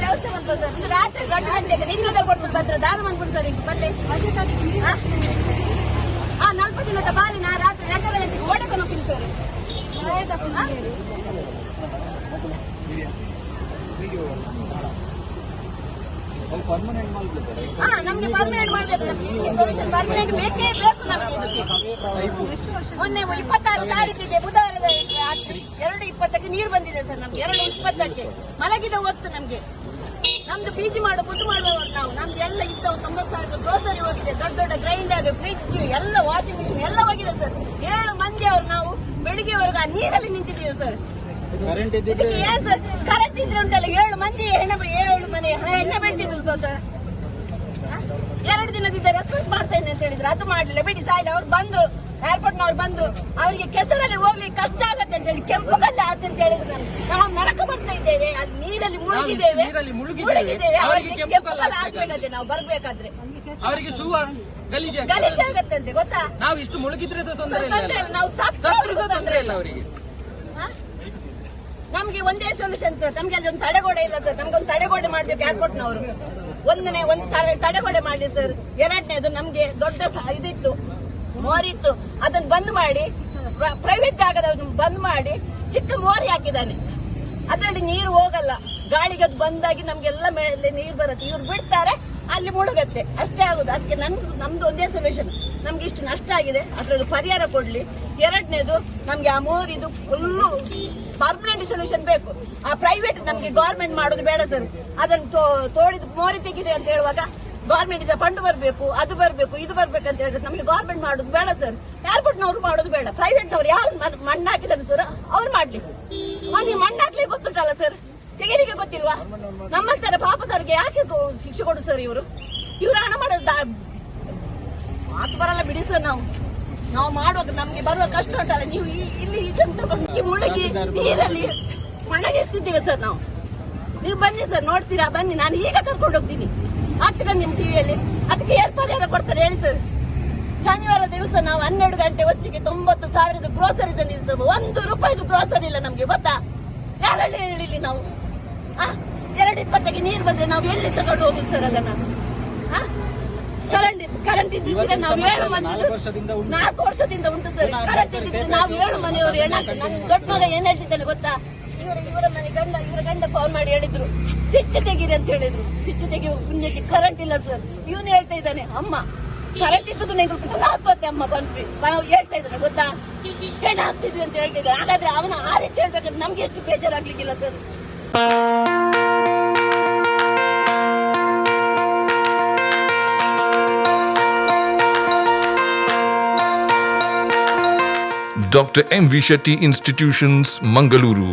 ವ್ಯವಸ್ಥೆ ಮಾಡ್ಬೋದು ಸರ್ ಇದು ರಾತ್ರಿ ಗಂಟು ಗಂಟೆಗೆ ನಿದ್ರೆ ಕೊಡ್ಬೋದು ಬಂದ್ರೆ ದಾನ ಮಾಡ್ಬಿಡು ಸರ್ ಈಗ ಬಲ್ಲೆ ಹಾ? ಹಾ ನಾಲ್ಕು ದಿನದ ಬಾಲಿನ ರಾತ್ರಿ ಗಂಟೆ ಗಂಟೆಗೆ ಓಡಕ್ಕೆ ಹೋಗ್ತೀನಿ ಸರ್ ಹಾ? ಹಾ ನಮ್ಗೆ ಪರ್ಮನೆಂಟ್ ಮಾಡ್ಬೇಕು. ನಮ್ಗೆ ಸೊಲ್ಯೂಷನ್ ಪರ್ಮನೆಂಟ್ ಬೇಕೇ ಬೇಕು. ಮೊನ್ನೆ ಇಪ್ಪತ್ತಾರು ತಾರೀಕಿಗೆ ಬುಧವಾರದ ರಾತ್ರಿ ಎರಡು ಇಪ್ಪತ್ತಕ್ಕೆ ನೀರು ಬಂದಿದೆ ಸರ್ ನಮ್ಗೆ ಎರಡು ಇಪ್ಪತ್ತಕ್ಕೆ. ಮಲಗಿದ ಹೊತ್ತು ನಮ್ಗೆ. ನಮ್ದು ಪಿ ಜಿ ಮಾಡೋ ಫುಡ್ ಮಾಡುವವರು ನಾವು. ನಮ್ದು ಎಲ್ಲ ಇದ್ದವು ತೊಂಬತ್ತು ಸಾವಿರದ ಗ್ರೋಸರಿ ಹೋಗಿದೆ ದೊಡ್ಡ ದೊಡ್ಡ ಗ್ರೈಂಡರ್ ಫ್ರಿಜ್ ಎಲ್ಲ ವಾಷಿಂಗ್ ಮಿಷಿನ್ ಎಲ್ಲ ಹೋಗಿದೆ ಸರ್. ಏಳು ಮಂದಿ ಅವ್ರು ನಾವು ಬೆಳಿಗ್ಗೆವರೆಗೂ ಆ ನೀರಲ್ಲಿ ನಿಂತಿದ್ದೀವಿ ಸರ್. ಕರೆಂಟ್ ಇದಕ್ಕೆ ಏನ್ ಸರ್? ಕರೆಂಟ್ ಇದ್ರೆ ಉಂಟಲ್ಲ ಏಳು ಮಂದಿ ಹೆಣ್ಣು ಏಳು ಮನೆ ಹೆಣ್ಣೆ ಗೊತ್ತಾ? ಎರಡು ದಿನದಿಂದ ರೆಸ್ಪಾನ್ಸ್ ಹೇಳಿದ್ರು ಅದು ಮಾಡಲಿಲ್ಲ. ಬಿಡಿ ಸಾಯಿ ಅವ್ರು ಬಂದ್ರು. ಏರ್ಪೋರ್ಟ್ ನವ್ರು ಬಂದ್ರು. ಅವರಿಗೆ ಕೆಸರಲ್ಲಿ ಹೋಗ್ಲಿಕ್ಕೆ ಕಷ್ಟ ಆಗತ್ತೆ ಅಂತ ಹೇಳಿ ಕೆಂಪು ಕಲ್ಲು ಆಸೆ ಅಂತ ಹೇಳಿದ್ರು ನಾನು ನಾವು ನಡಕ ಬರ್ತಾ ಇದ್ದೇವೆ. ಅಲ್ಲಿ ನೀರಲ್ಲಿ ಮುಳುಗಿದ್ದೇವೆ. ಮುಳುಗಿದ್ದೇವೆ. ಅವರಿಗೆ ಕೆಂಪು ಕಲ್ಲು ನಾವು ಬರ್ಬೇಕಾದ್ರೆ. ಅವರಿಗೆ ಶೂ ಗಲೀಜು ಆಗತ್ತೆ ಅಂತೆ ಗೊತ್ತಾ? ನಾವು ಇಷ್ಟು ಮುಳುಗಿದ್ರೆ ತೊಂದರೆ ಇಲ್ಲ ನಾವು ಸತ್ರು ತೊಂದರೆ ಇಲ್ಲ ಅವರಿಗೆ? ನಮ್ಗೆ ಒಂದೇ ಸೊಲ್ಯೂಷನ್ ಸರ್. ನಮ್ಗೆ ಅಲ್ಲಿ ಒಂದು ತಡೆಗೋಡೆ ಇಲ್ಲ ಸರ್. ನಮ್ಗೆ ಒಂದು ತಡೆಗೋಡೆ ಮಾಡ್ಬೇಕು ಏರ್ಪೋರ್ಟ್ನವರು ಒಂದನೇ ಒಂದು ತಡೆಗೋಡೆ ಮಾಡಿ ಸರ್. ಎರಡನೇದು ನಮ್ಗೆ ದೊಡ್ಡ ಇದಿತ್ತು, ಮೋರಿತ್ತು. ಅದನ್ನ ಬಂದ್ ಮಾಡಿ ಪ್ರೈವೇಟ್ ಜಾಗದ ಬಂದ್ ಮಾಡಿ, ಚಿಕ್ಕ ಮೋರಿ ಹಾಕಿದ್ದಾನೆ. ಅದರಲ್ಲಿ ನೀರು ಹೋಗಲ್ಲ. ಗಾಳಿಗೆ ಅದು ಬಂದಾಗಿ ನಮ್ಗೆಲ್ಲ ಮೇಲೆ ನೀರು ಬರುತ್ತೆ. ಇವ್ರು ಬಿಡ್ತಾರೆ, ಅಲ್ಲಿ ಮುಳುಗತ್ತೆ. ಅಷ್ಟೇ ಆಗುದು. ಅದಕ್ಕೆ ನನ್, ನಮ್ದು ಒಂದೇ ಸೊಲ್ಯೂಷನ್ ನಮ್ಗೆ ಇಷ್ಟು ನಷ್ಟ ಆಗಿದೆ. ಅದ್ರದ್ದು ಪರಿಹಾರ ಕೊಡ್ಲಿ. ಎರಡನೇದು ನಮ್ಗೆ ಆ ಮೋರಿದು ಫುಲ್ಲು ಪರ್ಮನೆಂಟ್ ಸೊಲ್ಯೂಷನ್ ಬೇಕು. ಆ ಪ್ರೈವೇಟ್ ನಮ್ಗೆ ಗೌರ್ಮೆಂಟ್ ಮಾಡೋದು ಬೇಡ ಸರ್. ಅದನ್ನು ತೋಡಿದ ಮೋರಿ ತೆಗಿರಿ ಅಂತ ಹೇಳುವಾಗ ಗೌರ್ಮೆಂಟ್ ಇಂದ ಫಂಡ್ ಬರಬೇಕು, ಅದು ಬರಬೇಕು, ಇದು ಬರ್ಬೇಕು ಅಂತ ಹೇಳಿದ್ರೆ ನಮಗೆ ಗೌರ್ಮೆಂಟ್ ಮಾಡೋದು ಬೇಡ ಸರ್. ಏರ್ಪೋರ್ಟ್ನವ್ರು ಮಾಡೋದು ಬೇಡ. ಪ್ರೈವೇಟ್ನವ್ರು ಯಾರು ಮಣ್ಣು ಹಾಕಿದಾರೆ ಸರ್? ಅವ್ರು ಮಾಡ್ಲಿ. ಮಣ್ಣಿ ಮಣ್ಣು ಗೊತ್ತುಂಟಲ್ಲ ಸರ್. ತೆಗಿಲಿಕ್ಕೆ ಗೊತ್ತಿಲ್ವಾ? ನಮ್ಮಂತರ ಪಾಪದವ್ರಿಗೆ ಯಾಕೆ ಶಿಕ್ಷೆ ಕೊಡು ಸರ್ ಇವರು? ಇವರು ಹಣ ಮಾಡೋದು ಮಾತು ಬರಲ್ಲ ಬಿಡಿ ಸರ್ ನಾವು. ನಾವು ಮಾಡುವಾಗ ನಮ್ಗೆ ಬರುವ ಕಷ್ಟ ಉಂಟಲ್ಲ. ನೀವು ಇಲ್ಲಿ ಈ ಮುಳುಗಿ, ನೀರಲ್ಲಿ ಒಣಗಿಸ್ತಿದ್ದೀವಿ ಸರ್ ನಾವು. ನೀವು ಬನ್ನಿ ಸರ್ ನೋಡ್ತೀರಾ? ಬನ್ನಿ ನಾನು ಈಗ ಕರ್ಕೊಂಡು ಹೋಗ್ತೀನಿ. ಆಗ್ತೀರಾ ನಿಮ್ ಟಿವಿಯಲ್ಲಿ ಅದಕ್ಕೆ ಏನ್ ಪರಿಹಾರ ಕೊಡ್ತಾರೆ ಹೇಳಿ ಸರ್. ಶನಿವಾರ ದಿವಸ ನಾವು ಹನ್ನೆರಡು ಗಂಟೆ ಹೊತ್ತಿಗೆ ತೊಂಬತ್ತು ಸಾವಿರದ ಗ್ರೋಸರಿ ತಂದಿದ್ದೀವಿ ಸರ್. ಒಂದು ರೂಪಾಯಿದು ಗ್ರೋಸರಿ ಇಲ್ಲ ನಮ್ಗೆ ಗೊತ್ತಾ? ಯಾರಲ್ಲಿ ಹೇಳಿಲಿ ನಾವು? ಆ? ಎರಡು ಇಪ್ಪತ್ತಕ್ಕೆ ನೀರು ಬಂದ್ರೆ ನಾವು ಎಲ್ಲಿ ತಗೊಂಡು ಹೋಗುದು ಸರ್ ಅದನ್ನ? ಕರೆಂಟ್ ಕರೆಂಟ್ ಇದ್ದಿದ್ರೆ ನಾವು ಏಳು ಮಂದಿ ನಾಲ್ಕು ವರ್ಷದಿಂದ ಉಂಟು. ವರ್ಷದಿಂದ ಉಂಟು ಸರ್. ಕರೆಂಟ್ ಇದ್ದಿದ್ರೆ ನಾವು ಏಳು ಮನೆಯವರು. ಏನಾಗ್ತದೆ? ನನ್ನ ದೊಡ್ಡ ಮಗ ಏನ್ ಹೇಳ್ತಿದ್ದಾನೆ ಗೊತ್ತಾ? ಇವರ ಇವರ ಮನೆ ಗಂಡ, ಇವರ ಗಂಡ ಫೋನ್ ಮಾಡಿ ಹೇಳಿದ್ರು ಸ್ವಿಚ್ ತೆಗೀರಿ ಅಂತ ಹೇಳಿದ್ರು. ಸ್ವಿಚ್ ತೆಗಿ ಪುಣ್ಯಕ್ಕೆ ಕರೆಂಟ್ ಇಲ್ಲ ಸರ್ ಇವನು ಹೇಳ್ತಾ ಇದ್ದಾನೆ, ಅಮ್ಮ ಕರೆಂಟ್ ಇದ್ದದ್ದು ನೀವು ಪುನಃ ಅಮ್ಮ ಬಂತು ನಾವು ಹೇಳ್ತಾ ಇದ್ದಾನೆ ಗೊತ್ತಾ? ಹೆಣ್ಣು ಹಾಕ್ತಿದ್ವಿ ಅಂತ ಹೇಳ್ತಿದ್ದಾರೆ ಹಾಗಾದ್ರೆ ಅವನ ಆ ರೀತಿ ಹೇಳ್ಬೇಕಂದ್ರೆ ನಮ್ಗೆ ಎಷ್ಟು ಬೇಜಾರಾಗ್ಲಿಕ್ಕಿಲ್ಲ sir doctor M V Shetty institutions Mangaluru.